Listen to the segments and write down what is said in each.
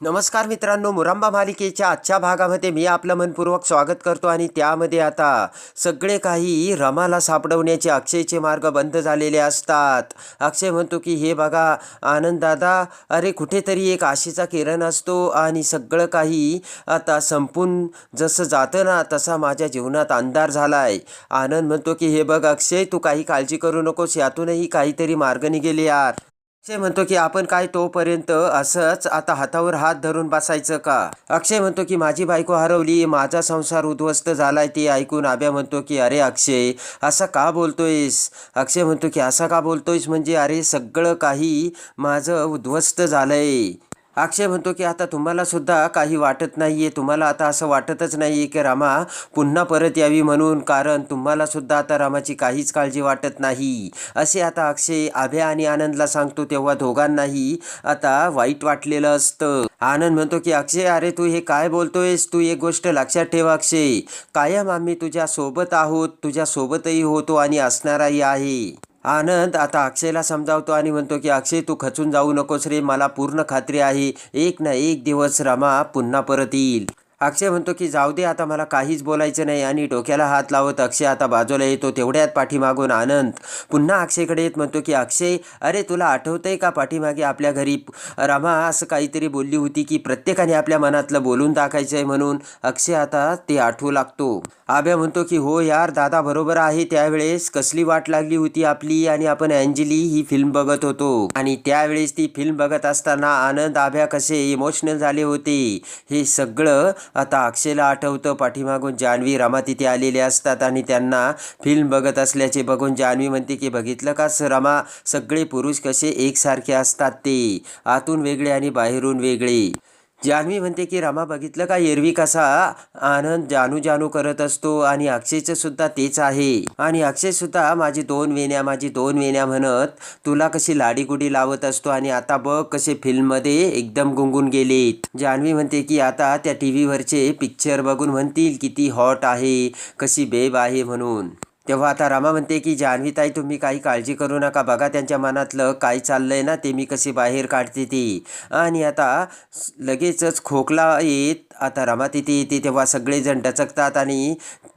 नमस्कार मित्रांनो मुरांबा मालिकेच्या आजच्या भागामध्ये मी आपलं मनपूर्वक स्वागत करतो आणि त्यामध्ये आता सगळे काही रमाला सापडवण्याचे अक्षयचे मार्ग बंद झालेले असतात. अक्षय म्हणतो की हे बघा आनंद दादा अरे कुठेतरी एक आशेचा किरण असतो आणि सगळं काही आता संपून जसं जातं ना तसा माझ्या जीवनात अंधार झाला आहे आनंद म्हणतो की हे बघ अक्षय तू काही काळजी करू नकोस यातूनही काहीतरी मार्ग निघेल यार. अक्षय म्हणतो की आपण काय तोपर्यंत असंच आता हातावर हात धरून बसायचं का? अक्षय म्हणतो की माझी बायको हरवली माझा संसार उद्ध्वस्त झालाय ते ऐकून आब्या म्हणतो की अरे अक्षय असं का बोलतोयस? अक्षय म्हणतो की असा का बोलतोयस? म्हणजे अरे सगळं काही माझं उद्ध्वस्त झालंय. अक्षय म्हणतो की आता तुम्हाला सुद्धा काही वाटत नाही आहे तुम्हाला आता असं वाटतच नाही आहे की रामा पुन्हा परत यावी म्हणून कारण तुम्हाला सुद्धा आता रामाची काहीच काळजी वाटत नाही. असे आता अक्षय आभ्या आणि आनंदला सांगतो तेव्हा दोघांनाही आता वाईट वाटलेलं असतं. आनंद म्हणतो की अक्षय अरे तू हे काय बोलतोयस? तू एक गोष्ट लक्षात ठेव अक्षय. कायम आम्ही तुझ्या सोबत आहोत तुझ्या सोबतही होतो आणि असणाराही आहे. आनंद आता अक्षयला समजावतो आणि म्हणतो की अक्षय तू खचून जाऊ नकोस रे मला पूर्ण खात्री आहे. एक ना एक दिवस रमा पुन्हा परत येईल. अक्षय म्हणतो की जाऊ दे आता मला काहीच बोलायचं नाही. आणि डोक्याला हात लावत अक्षय आता बाजूला येतो तेवढ्यात पाठीमागून आनंद. पुन्हा अक्षयकडे येत म्हणतो की अक्षय अरे तुला आठवतंय का पाठीमागे आपल्या घरी रमा असं काहीतरी बोलली होती की प्रत्येकाने आपल्या मनातलं बोलून टाकायचं आहे म्हणून? अक्षय आता ते आठवू लागतो. आब्या म्हणतो की हो यार दादा बरोबर आहे. त्यावेळेस कसली वाट लागली होती आपली आणि आपण अँजली ही फिल्म बघत होतो. आणि त्यावेळेस ती फिल्म बघत असताना आनंद आभ्या कसे इमोशनल झाले होते? हे सगळं आता अक्षयला आठवतं पाठीमागून जान्हवी रमा तिथे आलेले असतात आणि त्यांना फिल्म बघत असल्याचे बघून जान्हवी म्हणते की बघितलं का रमा? सगळे पुरुष कसे एकसारखे असतात ते. आतून वेगळे आणि बाहेरून वेगळे. जान्हवी म्हणते की रमा बघितलं का? एरवी कसा आनंद जानू जानू करत असतो आणि अक्षयचं सुद्धा तेच आहे. आणि अक्षय सुद्धा माझी दोन वेण्या माझी दोन वेण्या म्हणत तुला कशी लाडीगुडी लावत असतो आणि आता बघ कसे फिल्ममध्ये एकदम गुंगून गेलेत. जान्हवी म्हणते की आता त्या टी व्हीवरचे पिक्चर बघून म्हणतील किती हॉट आहे कशी बेब आहे म्हणून. तेव्हा आता रामा म्हणते की जान्हवीताई तुम्ही काही काळजी करू नका. बघा त्यांच्या मनातलं काय चाललंय ना ते मी कशी बाहेर काढते ती. आणि आता लगेचच खोकला येत आता रमातिथी येते तेव्हा सगळेजण डचकतात आणि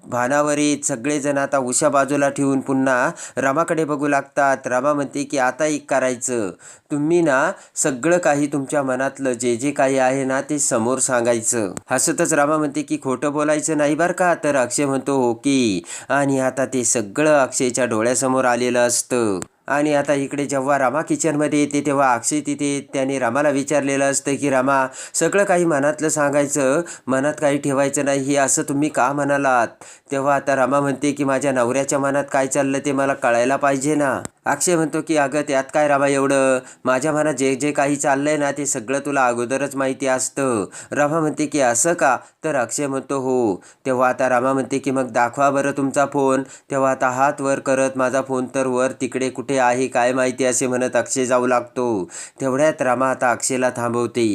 भानावर येत सगळेजण आता उशा बाजूला ठेवून पुन्हा रमाकडे बघू लागतात. रमा म्हणते की आता एक करायचं. तुम्ही ना सगळं काही तुमच्या मनातलं जे जे काही आहे ना ते समोर सांगायचं. हसतच रामा म्हणते की खोटं बोलायचं नाही बरं का? तर अक्षय म्हणतो हो की. आणि आता ते सगळं अक्षयच्या डोळ्यासमोर आलेलं असतं. आणि आता इकडे जेव्हा रामा किचनमध्ये येते तेव्हा अक्षय तिथे त्याने रामाला विचारलेलं असतं की रामा सगळं काही मनातलं सांगायचं मनात काही ठेवायचं नाही हे असं तुम्ही का म्हणालात? तेव्हा आता रामा म्हणते की माझ्या नवऱ्याच्या मनात काय चाललं ते मला कळायला पाहिजे ना. अक्षय म्हणतो की अगं त्यात काय रामा एवढं? माझ्या मनात जे जे काही चाललंय ना ते सगळं तुला अगोदरच माहिती असतं. रामा म्हणते की असं का? तर अक्षय म्हणतो हो. तेव्हा आता रामा म्हणते की मग दाखवा बरं तुमचा फोन. तेव्हा आता हात वर करत माझा फोन तर वर तिकडे कुठे आहे काय माहिती? असे म्हणत अक्षय जाऊ लागतो. तेवढ्यात रामा आता अक्षयला थांबवते.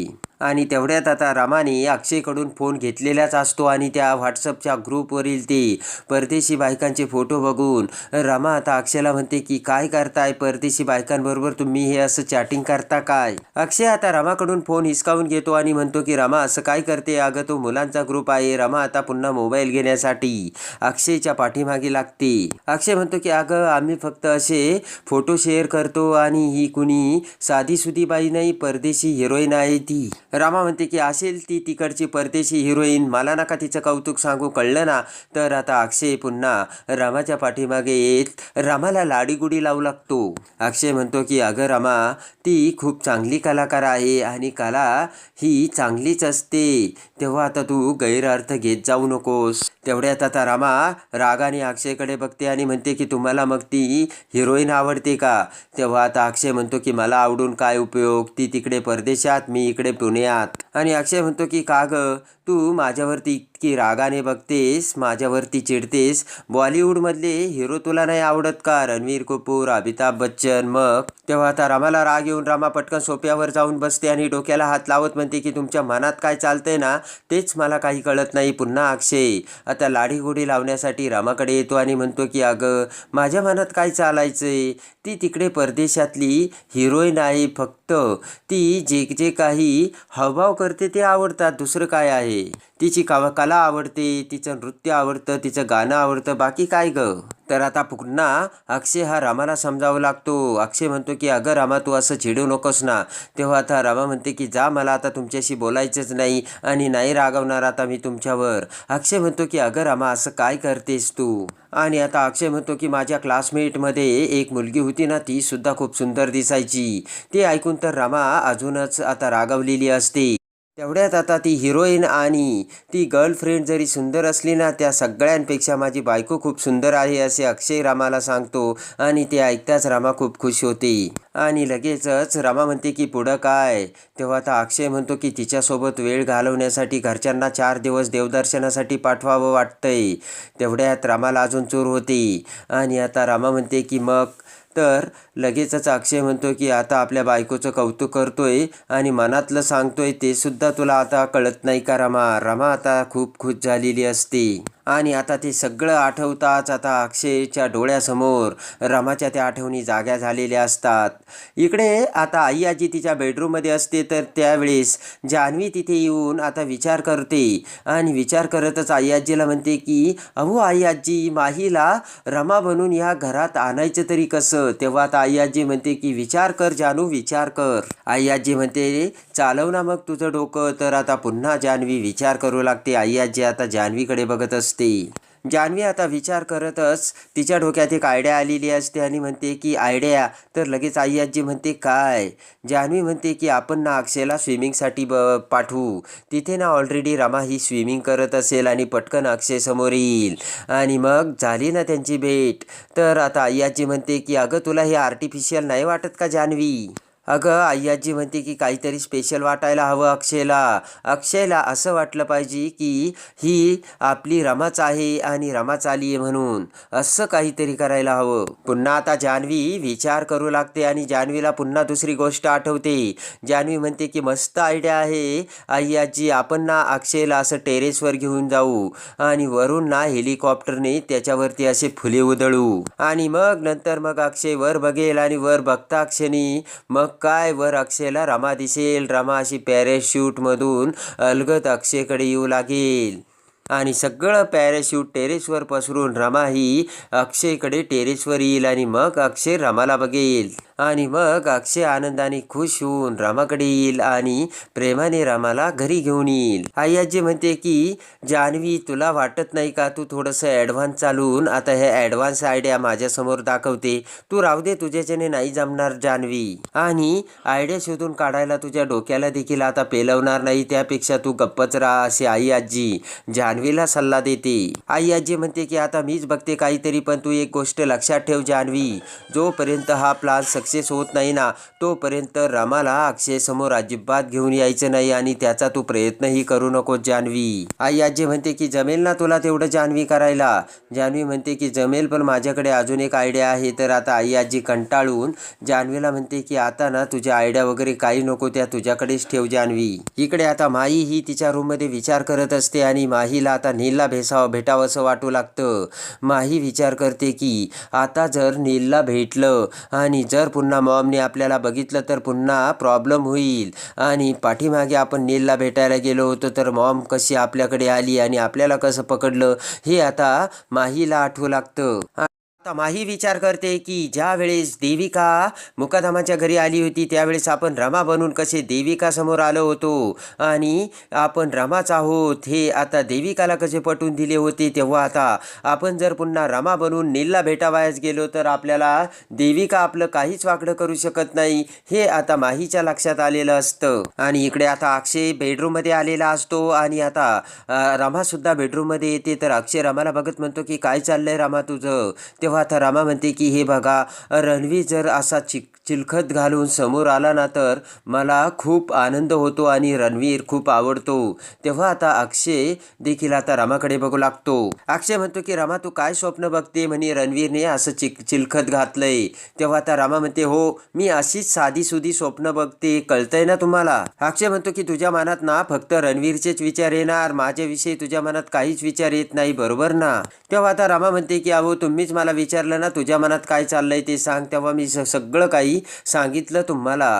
आणि तेवढ्यात आता रामाने अक्षयकडून फोन घेतलेलाच असतो आणि त्या व्हॉट्सअपच्या ग्रुपवरील ते परदेशी बायकांचे फोटो बघून रामा आता अक्षयला म्हणते की काय करताय परदेशी बायकांबरोबर? तुम्ही हे असं चॅटिंग करता काय? अक्षय आता रामाकडून फोन हिसकावून घेतो आणि म्हणतो की रामा असं काय करते? अगं तो मुलांचा ग्रुप आहे. रामा आता पुन्हा मोबाईल घेण्यासाठी अक्षयच्या पाठीमागे लागते. अक्षय म्हणतो की अगं आम्ही फक्त असे फोटो शेअर करतो आणि ही कुणी साधी सुधी बाई नाही परदेशी हिरोईन आहे ती. रामा म्हणते की असेल ती तिकडची परदेशी हिरोईन. मला नका तिचं कौतुक सांगू. कळलं ना? तर आता अक्षय पुन्हा रामाच्या पाठीमागे येत रामाला लाडीगुडी लावू लागतो. अक्षय म्हणतो की अगं रामा ती खूप चांगली कलाकार आहे आणि कला ही चांगलीच असते. तेव्हा आता तू गैरअर्थ घेत जाऊ नकोस. तेवढ्यात आता रामा रागाने अक्षयकडे बघते आणि म्हणते की तुम्हाला मग ती हिरोईन आवडते का? तेव्हा आता अक्षय म्हणतो की मला आवडून काय उपयोग? ती तिकडे परदेशात मी इकडे पुणे यात आणि अक्षय म्हणतो की का ग तू माझ्यावरती इतकी रागाने बघतेस माझ्यावरती चिडतेस. बॉलिवूडमधले हिरो तुला नाही आवडत का? रणवीर कपूर अमिताभ बच्चन मग? तेव्हा आता रामाला राग येऊन रामा पटकन सोप्यावर जाऊन बसते आणि डोक्याला हात लावत म्हणते की तुमच्या मनात काय चालतंय ना? तेच मला काही कळत नाही. पुन्हा अक्षय. आता लाडीगोडी लावण्यासाठी रामाकडे येतो आणि म्हणतो की अगं माझ्या मनात काय चालायचंय? ती तिकडे परदेशातली हिरोईन आहे फक्त. ती जे जे काही हावभाव करते ते आवडतात. दुसरं काय आहे? तिची का कला आवडते तिचं नृत्य आवडतं तिचं गाणं आवडतं बाकी काय ग? तर आता पुन्हा अक्षय हा रामाला समजावं लागतो. अक्षय म्हणतो की अगं रामा तू असं चिडू नकोस ना. तेव्हा आता रामा म्हणते की जा मला आता तुमच्याशी बोलायचंच नाही आणि नाही रागवणार आता मी तुमच्यावर. अक्षय म्हणतो की अगं रामा असं काय करतेस तू? आणि आता अक्षय म्हणतो की माझ्या क्लासमेटमध्ये एक मुलगी होती ना ती सुद्धा खूप सुंदर दिसायची. ते ऐकून तर रामा अजूनच आता रागवलेली असते. तेवढ्यात आता ती हिरोईन आणि ती गर्लफ्रेंड जरी सुंदर असली ना त्या सगळ्यांपेक्षा माझी बायको खूप सुंदर आहे असे अक्षय रामाला सांगतो आणि ते ऐकताच रामा खूप खुश होते. आणि लगेचच रामा म्हणते की पुढं काय? तेव्हा आता अक्षय म्हणतो की तिच्यासोबत वेळ घालवण्यासाठी घरच्यांना चार दिवस देवदर्शनासाठी पाठवावं वाटतंय. तेवढ्यात रामाला अजून चोर होते. आणि आता रामा म्हणते की मग तर लगेचच अक्षय म्हणतो की आता आपल्या बायकोचं कौतुक करतोय आणि मनातलं सांगतोय ते सुद्धा तुला आता कळत नाही का रमा? रमा आता खूप खुश झालेली असते. आणि आता ते सगळं आठवताच आता अक्षयच्या डोळ्यासमोर रमाच्या त्या आठवणी जाग्या झालेल्या असतात. इकडे आता आई आजी तिच्या बेडरूममध्ये असते तर त्यावेळेस जान्हवी तिथे येऊन आता विचार करते. आणि विचार करतच आई आजीला म्हणते की अहो आई आजी माहीला रमा बनून या घरात आणायचं तरी कसं? तेव्हा आता आई आजी म्हणते की विचार कर जानू विचार कर. आई आजी म्हणते चालव ना मग तुझं डोकं. तर आता पुन्हा जान्हवी विचार करू लागते. आई आजी आता जान्हवीकडे बघत असते. जान्हवी आता विचार करतच तिच्या डोक्यात एक आयडिया आलेली असते आणि म्हणते की आयडिया तर लगेच आई आजी म्हणते काय? जान्हवी म्हणते की आपण ना अक्षयला स्विमिंगसाठी ब पाठवू. तिथे ना ऑलरेडी रमा ही स्विमिंग करत असेल आणि पटकन अक्षय समोर येईल. आणि मग झाली ना त्यांची भेट. तर आता आई आजी म्हणते की अगं तुला हे आर्टिफिशियल नाही वाटत का जान्हवी अगं आई आजी म्हणते की काहीतरी स्पेशल वाटायला हवं अक्षयला. अक्षयला असं वाटलं पाहिजे की ही आपली रमाच आहे आणि रमाच आली आहे म्हणून. असं काहीतरी करायला हवं. पुन्हा आता जान्हवी विचार करू लागते आणि जान्हवीला पुन्हा दुसरी गोष्ट आठवते. जान्हवी म्हणते की मस्त आयडिया आहे. आई आजी आपण ना अक्षयला असं टेरेसवर घेऊन जाऊ आणि वरून ना हेलिकॉप्टरने त्याच्यावरती असे फुले उधळू. आणि मग नंतर मग अक्षय वर बघेल आणि वर बघता अक्षयनी मग काय वर अक्षयला रमा दिसेल? रमा अशी पॅरेशूटमधून अलगद अक्षयकडे येऊ लागेल. आणि सगळं पॅराशूट टेरेसवर पसरून रमा ही अक्षयकडे टेरेसवर येईल आणि मग अक्षय रमाला बघेल. आणि मग अक्षय आनंदाने खुश होऊन रामाकडे येईल आणि प्रेमाने रामाला घरी घेऊन येईल. आई आजी म्हणते की जान्हवी तुला वाटत नाही का तू थोडंसं ॲडव्हान्स चालून आता हे ॲडव्हान्स आयडिया माझ्यासमोर दाखवते. तू राहू दे तुझ्याच्याने नाही जमणार जान्हवी आणि आयडिया शोधून काढायला तुझ्या डोक्याला देखील आता पेलवणार नाही. त्यापेक्षा तू गप्पच राहा असे आई आजी जान्हवीला सल्ला देते. आई आजी म्हणते की आता मीच बघते काहीतरी पण तू एक गोष्ट लक्षात ठेव जान्हवी जोपर्यंत हा प्लान सक्सेस होत नाही ना तोपर्यंत रामाला अक्षयसमोर अजिबात घेऊन यायचं नाही आणि त्याचा तू प्रयत्नही करू नको जान्हवी आई आजी म्हणते की जमेल ना तुला तेवढं जान्हवी करायला? जान्हवी म्हणते की जमेल पण माझ्याकडे अजून एक आयडिया आहे. तर आता आई आजी कंटाळून जान्हवीला म्हणते की आता ना तुझ्या आयडिया वगैरे काही नको त्या तुझ्याकडेच ठेव जान्हवी इकडे आता माई ही तिच्या रूममध्ये विचार करत असते आणि माहीला आता नीलला भेसावं भेटावं असं वाटू लागतं. माही विचार करते की आता जर नीलला भेटलं आणि जर पुन्हा मॉमने आपल्याला बघितलं तर पुन्हा प्रॉब्लेम होईल. आणि पाठीमागे आपण नीलला भेटायला गेलो होतो तर मॉम कशी आपल्याकडे आली आणि आपल्याला कसं पकडलं हे आता माहीला आठवू लागतं. माही विचार करते की ज्या वेळेस देविका मुकादमाच्या घरी आली होती त्यावेळेस आपण रमा बनून कसे देविका समोर आलो होतो आणि आपण रमाच आहोत हे आता देविकाला कसे पटवून दिले होते तेव्हा आता आपण जर पुन्हा रमा बनून नीलला भेटावयास गेलो तर आपल्याला देविका आपलं काहीच वाकडं करू शकत नाही हे आता माहीच्या लक्षात आलेलं असतं. आणि इकडे आता अक्षय बेडरूममध्ये आलेला असतो आणि आता रमासुद्धा बेडरूममध्ये येते. तर अक्षय रमाला बघत म्हणतो की काय चाललंय रमा तुझं? तेव्हा तेव्हा आता रामा म्हणते की हे बघा रणवीर जर असा चिक चिलखत घालून समोर आला ना तर मला खूप आनंद होतो आणि रणवीर खूप आवडतो. तेव्हा आता अक्षय देखील आता रामाकडे बघू लागतो. अक्षय म्हणतो की रामा तू काय स्वप्न बघते? म्हणे रणवीरने असं चिक चिलखत घातलंय. तेव्हा आता रामा म्हणते हो मी अशीच साधी सुधी स्वप्न बघते. कळतंय ना तुम्हाला? अक्षय म्हणतो की तुझ्या मनात ना फक्त रणवीरचेच विचार येणार. माझ्याविषयी तुझ्या मनात काहीच विचार येत नाही. बरोबर ना? तेव्हा आता रामा म्हणते की अहो तुम्हीच मला विचारलं ना तुझ्या मनात काय चाललंय ते सांग. तेव्हा मी सगळं काही सांगितलं तुम्हाला.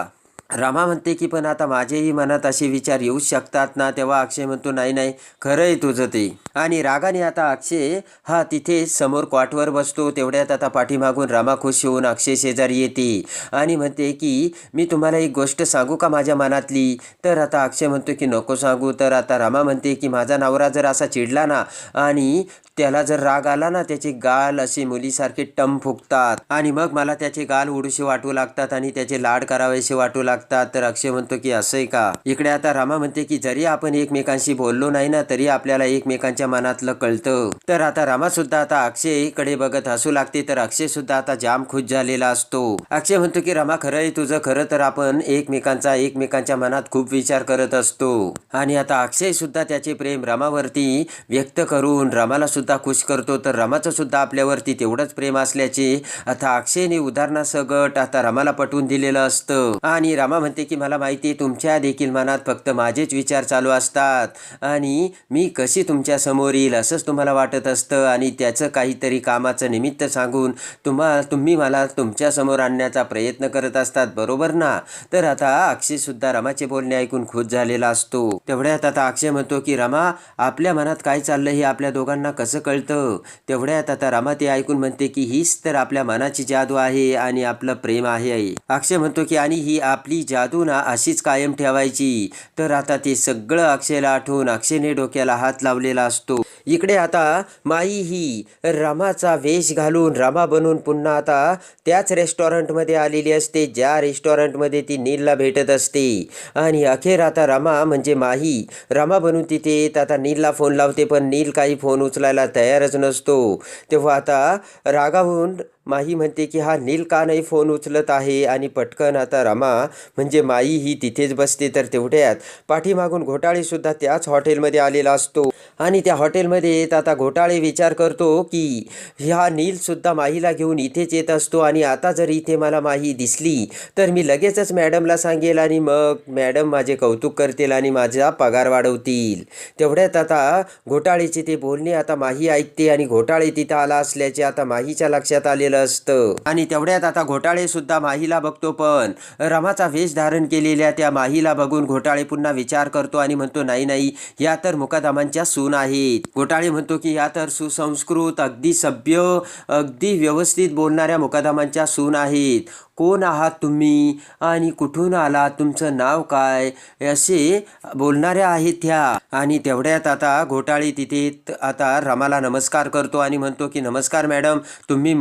रमा म्हणते की पण आता माझ्याही मनात असे विचार येऊ शकतात ना? तेव्हा अक्षय म्हणतो नाही नाही खरं आहे तुझं ते. आणि रागाने आता अक्षय हा तिथे समोर क्वाटवर बसतो. तेवढ्यात आता पाठीमागून रमा खुश होऊन अक्षय शेजारी येते आणि म्हणते की मी तुम्हाला एक गोष्ट सांगू का माझ्या मनातली? तर आता अक्षय म्हणतो की नको सांगू. तर आता रामा म्हणते की माझा नवरा जर असा चिडला ना आणि त्याला जर राग आला ना त्याचे गाल असे मुलीसारखे टम फुकतात आणि मग मला त्याचे गाल उडूशे वाटू लागतात आणि त्याचे लाड करावेसे वाटू लागतात. तर अक्षय म्हणतो की असंय का? इकडे आता रामा म्हणते की जरी आपण एकमेकांशी बोललो नाही ना तरी आपल्याला एकमेकांच्या मनातलं कळतं. तर आता रामा सुद्धा आता अक्षयकडे बघत हसू लागते तर अक्षय सुद्धा आता जाम खुश झालेला असतो. अक्षय म्हणतो की रमा खरं आहे तुझं खरं तर आपण एकमेकांचा एकमेकांच्या मनात खूप विचार करत असतो. आणि आता अक्षय सुद्धा त्याचे प्रेम रमावरती व्यक्त करून रमाला सुद्धा खुश करतो. तर रमाचं सुद्धा आपल्यावरती तेवढंच प्रेम असल्याचे आता अक्षयने उदाहरणासकट आता रमाला पटवून दिलेलं असतं. आणि रमा म्हणते की मला माहिती तुमच्या देखील मनात फक्त माझेच विचार चालू असतात. आणि मी कशी तुमच्या समोर येईल असंच तुम्हाला वाटत असतं? आणि त्याचं काहीतरी कामाचं निमित्त सांगून तुम्हा तुम्ही मला तुमच्यासमोर आणण्याचा प्रयत्न करत असतात बरोबर ना? तर आता अक्षय सुद्धा रमाचे बोलणे ऐकून खुश झालेला असतो. तेवढ्यात आता अक्षय म्हणतो की रमा आपल्या मनात काय चाललं हे आपल्या दोघांना कसं कळतं? तेवढ्यात आता रमा ते ऐकून म्हणते की हीच तर आपल्या मनाची जादू आहे आणि आपलं प्रेम आहे. अक्षय म्हणतो की आणि ही आपली जादू ना अशीच कायम ठेवायची. तर आता ते सगळं अक्षयला आठवून अक्षयने डोक्याला हात लावलेला असतो. इकडे आता माई ही रमाचा वेश घालून रमा बनून पुन्हा आता त्याच रेस्टॉरंटमध्ये आलेली असते. ज्या रेस्टॉरंटमध्ये ती नीलला भेटत असते. आणि अखेर आता रमा म्हणजे माही. रमा बनून तिथे येत आता नीलला फोन लावते पण नील काही फोन उचलायला तयारच नसतो. तेव्हा आता रागावून माही म्हणते की हा नील का नाही फोन उचलत आहे आणि पटकन आता रमा म्हणजे माई ही तिथेच बसते तर तेवढ्यात. पाठीमागून घोटाळेसुद्धा त्याच हॉटेलमध्ये आलेला असतो. आणि त्या हॉटेलमध्ये येत आता घोटाळे विचार करतो की ह्या नीलसुद्धा माहीला घेऊन इथेच येत असतो आणि आता जर इथे मला माही दिसली तर मी लगेचच मॅडमला सांगेल आणि मग मॅडम माझे कौतुक करतील आणि माझा पगार वाढवतील. तेवढ्यात आता घोटाळेचे ते बोलणे आता माही ऐकते आणि घोटाळे तिथं आला असल्याचे आता माहीच्या लक्षात आलेलं असतं. आणि तेवढ्यात आता घोटाळे सुद्धा माहीला बघतो पण रमाचा वेश धारण केलेल्या त्या माहीला बघून घोटाळे पुन्हा विचार करतो आणि म्हणतो नाही नाही या तर मुकादमांच्या सून आहेत. घोटाळे म्हणतो की या तर सुसंस्कृत अगदी सभ्य अगदी व्यवस्थित बोलणाऱ्या मुकादमांच्या सून आहेत. कोण आहात तुम्ही? आणि कुठून आलात? तुमचं नाव काय? असे बोलणाऱ्या आहेत ह्या आणि तेवढ्यात आता घोटाळे तिथे आता रमाला नमस्कार करतो आणि म्हणतो की नमस्कार मॅडम तुम्ही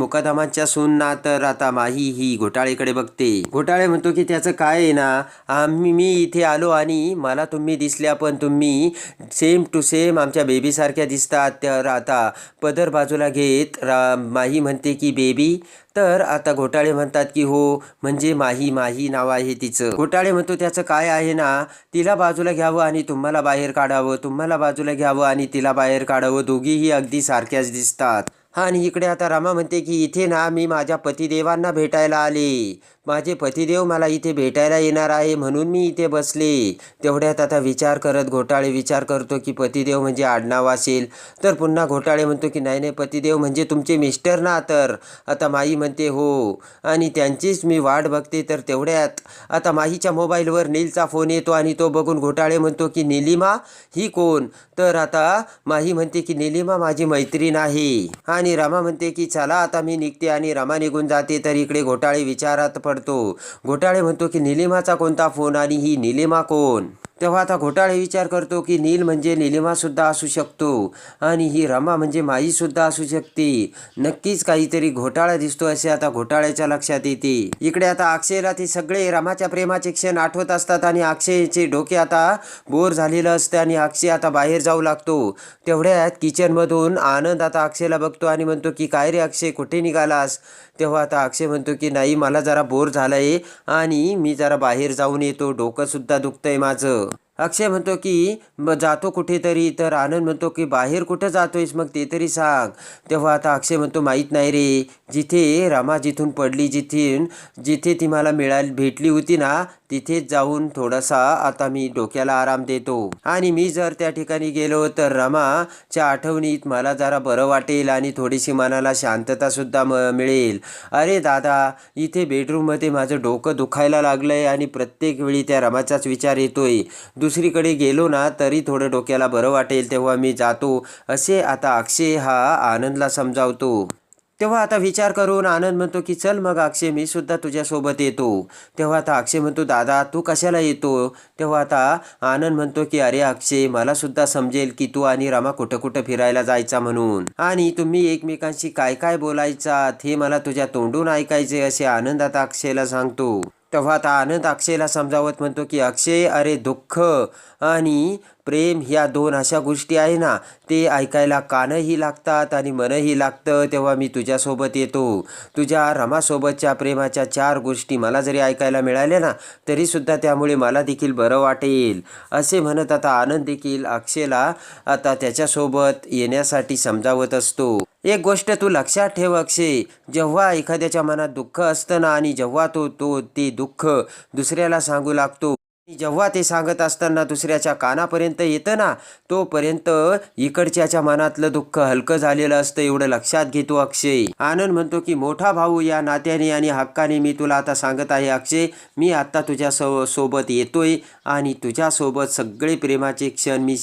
मुकादमांच्या सून ना तर आता माही ही घोटाळेकडे बघते. घोटाळे म्हणतो की त्याचं काय आहे ना आम्ही मी इथे आलो आणि मला तुम्ही दिसल्या पण तुम्ही सेम टू सेम आमच्या बेबीसारख्या दिसतात तर आता पदर बाजूला घेत रा माही म्हणते की बेबी तर आता घोटाळे म्हणतात की हो म्हणजे माही माही नाव आहे तिचं. घोटाळे म्हणतो त्याचं काय आहे ना तिला बाजूला घ्यावं आणि तुम्हाला बाहेर काढावं तुम्हाला बाजूला घ्यावं आणि तिला बाहेर काढावं दोघीही अगदी सारख्याच दिसतात. आणि इकडे आता रामा म्हणते की इथे ना मी माझ्या पतिदेवांना भेटायला आले. माझे पतिदेव मला इथे भेटायला येणार आहे म्हणून मी इथे बसले. तेवढ्यात आता विचार करत घोटाळे विचार करतो की पतिदेव म्हणजे आडनाव असेल. तर पुन्हा घोटाळे म्हणतो की नाही नाही पतिदेव म्हणजे तुमचे मिस्टर ना तर. आता माई म्हणते हो. आणि त्यांचीच मी वाट बघते तर तेवढ्यात आता माहीच्या मोबाईलवर नीलचा फोन येतो आणि तो बघून घोटाळे म्हणतो की निलिमा ही कोण? तर आता माही म्हणते की निलिमा माझी मैत्रीण आहे. आणि रमा म्हणते की चला आता मी निघते आणि रमा निघून जाते तर इकडे घोटाळे विचारात पडतो. घोटाळे म्हणतो की निलिमाचा कोणता फोन आणि ही निलिमा कोण? तेव्हा आता घोटाळे विचार करतो की नील म्हणजे निलिमासुद्धा असू शकतो आणि ही रमा म्हणजे माईसुद्धा असू शकते. नक्कीच काहीतरी घोटाळा दिसतो असे आता घोटाळ्याच्या लक्षात येते. इकडे आता अक्षयला ते सगळे रमाच्या प्रेमाचे क्षण आठवत असतात आणि अक्षयचे डोके आता बोर झालेलं असतं आणि अक्षय आता बाहेर जाऊ लागतो. तेवढ्यात किचनमधून आनंद आता अक्षयला बघतो आणि म्हणतो की काय रे अक्षय कुठे निघालास? तेव्हा आता अक्षय म्हणतो की नाही मला जरा बोर झालंय आणि मी जरा बाहेर जाऊन येतो. डोकंसुद्धा दुखतं दुखतंय माझं. अक्षय म्हणतो की जातो कुठेतरी तर आनंद म्हणतो की बाहेर कुठं जातोयस मग ते तरी सांग. तेव्हा आता अक्षय म्हणतो माहीत नाही रे जिथे रमा जिथून पडली जिथून जिथे ती मला मिळाली भेटली होती ना तिथेच जाऊन थोडासा आता मी डोक्याला आराम देतो. आणि मी जर त्या ठिकाणी गेलो तर रमाच्या आठवणीत मला जरा बरं वाटेल आणि थोडीशी मनाला शांतता सुद्धा म मिळेल. अरे दादा इथे बेडरूममध्ये माझं डोकं दुखायला लागलंय आणि प्रत्येक वेळी त्या रमाचाच विचार येतोय. दुसरीकडे गेलो ना तरी थोडं डोक्याला बरं वाटेल तेव्हा मी जातो. असे आता अक्षय हा आनंदला समजावतो. तेव्हा आता विचार करून आनंद म्हणतो की चल मग अक्षय मी सुद्धा तुझ्यासोबत येतो. तेव्हा आता अक्षय म्हणतो दादा तू कशाला येतो? तेव्हा आता आनंद म्हणतो की अरे अक्षय मला सुद्धा समजेल की तू आणि रमा कुठं कुठं फिरायला जायचा म्हणून. आणि तुम्ही एकमेकांशी काय काय बोलायचात हे मला तुझ्या तोंडून ऐकायचे असे आनंद आता अक्षयला सांगतो. तेव्हा आता आनंद अक्षयला समजावत म्हणतो की अक्षय अरे दुःख आणि प्रेम ह्या दोन अशा गोष्टी आहे ना ते ऐकायला कानही लागतात आणि मनही लागतं तेव्हा मी तुझ्यासोबत येतो. तुझ्या रमासोबतच्या प्रेमाच्या चार गोष्टी मला जरी ऐकायला मिळाल्या ना तरीसुद्धा त्यामुळे मला देखील बरं वाटेल. असे म्हणत आता आनंद देखील अक्षयला आता त्याच्यासोबत येण्यासाठी समजावत असतो. एक गोष्ट तू लक्षात ठेव अक्षय जेव्हा एखाद्याच्या मनात दुःख असतं ना आणि जेव्हा तो तो ते दुःख दुसऱ्याला सांगू लागतो जेव्हा ते सांगत असताना दुसऱ्याच्या कानापर्यंत येतं ना तोपर्यंत इकडच्याच्या मनातलं दुःख हलकं झालेलं असतं एवढं लक्षात घेतो अक्षय. आनंद म्हणतो की मोठा भाऊ या नात्याने आणि हक्काने मी तुला आता सांगत आहे अक्षय मी आता तुझ्या सो सोबत येतोय आणि तुझ्यासोबत सगळे प्रेमाचे क्षण मी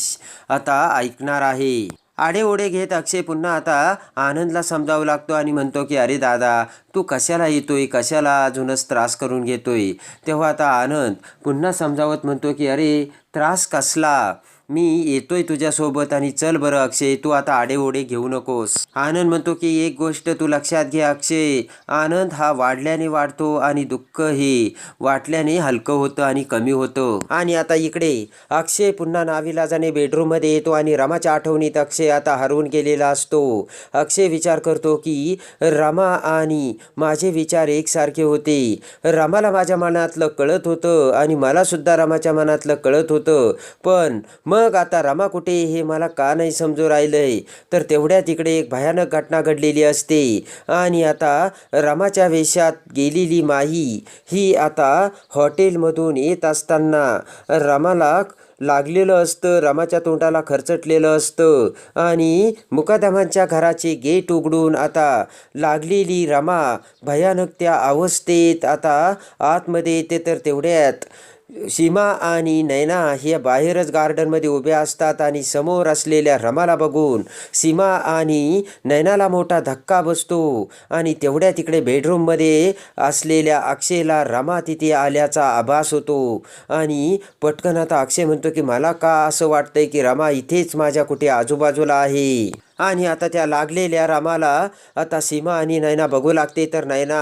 आता ऐकणार आहे. आडेओढे घेत अक्षय पुन्हा आता आनंदला समजावू लागतो आणि म्हणतो की अरे दादा तू कशाला येतोय? कशाला अजूनच त्रास करून घेतोय? तेव्हा आता आनंद पुन्हा समजावत म्हणतो की अरे त्रास कसला? मी येतोय तुझ्यासोबत आणि चल बरं अक्षय तू आता आडेओढे घेऊ नकोस. आनंद म्हणतो की एक गोष्ट तू लक्षात घे अक्षय. आनंद हा वाढल्याने वाढतो आणि दुःख हे वाटल्याने हलकं होतं आणि कमी होतं. आणि आता इकडे. अक्षय पुन्हा नाविलाजाने बेडरूममध्ये येतो आणि रमाच्या आठवणीत अक्षय आता हरवून गेलेला असतो. अक्षय विचार करतो की रमा आणि माझे विचार एकसारखे होते. रमाला माझ्या मनातलं कळत होतं आणि मला सुद्धा रमाच्या मनातलं कळत होतं. पण मग मग आता रमा कुठे हे मला का नाही समजू राहिलंय? तर तेवढ्या तिकडे एक भयानक घटना घडलेली असते. आणि आता रमाच्या वेशात गेलेली माही ही आता हॉटेलमधून येत असताना रमाला लागलेलं असतं रमाच्या तोंडाला खरचटलेलं असतं. आणि मुकादमांच्या घराचे गेट उघडून आता लागलेली रमा भयानक त्या अवस्थेत आता आतमध्ये येते. तर तेवढ्यात सीमा आणि नैना हे बाहेरच गार्डनमध्ये उभे असतात आणि समोर असलेल्या रमाला बघून सीमा आणि नैनाला मोठा धक्का बसतो. आणि तेवढ्या तिकडे बेडरूममध्ये असलेल्या अक्षयला रमा तिथे आल्याचा आभास होतो. आणि पटकन आता अक्षय म्हणतो की मला का असं वाटतंय की रमा इथेच माझ्या कुठे आजूबाजूला आहे? आणि आता त्या लागलेल्या रामाला आता सीमा आणि नैना बघू लागते. तर नैना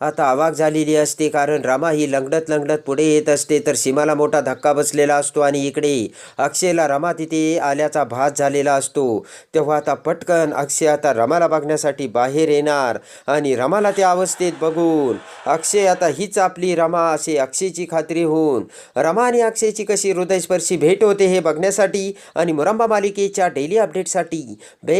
आता आवाक झालेली असते कारण रामा ही लंगडत लंगडत पुढे येत असते. तर सीमाला मोठा धक्का बसलेला असतो आणि इकडे अक्षयला रमा तिथे आल्याचा भास झालेला असतो. तेव्हा आता पटकन अक्षय आता रमाला बघण्यासाठी बाहेर येणार आणि रमाला त्या अवस्थेत बघून अक्षय आता हीच आपली रमा असे अक्षयची खात्री होऊन रमा आणि अक्षयची कशी हृदयस्पर्शी भेट होते हे बघण्यासाठी आणि मुरंबा मालिकेच्या डेली अपडेटसाठी बे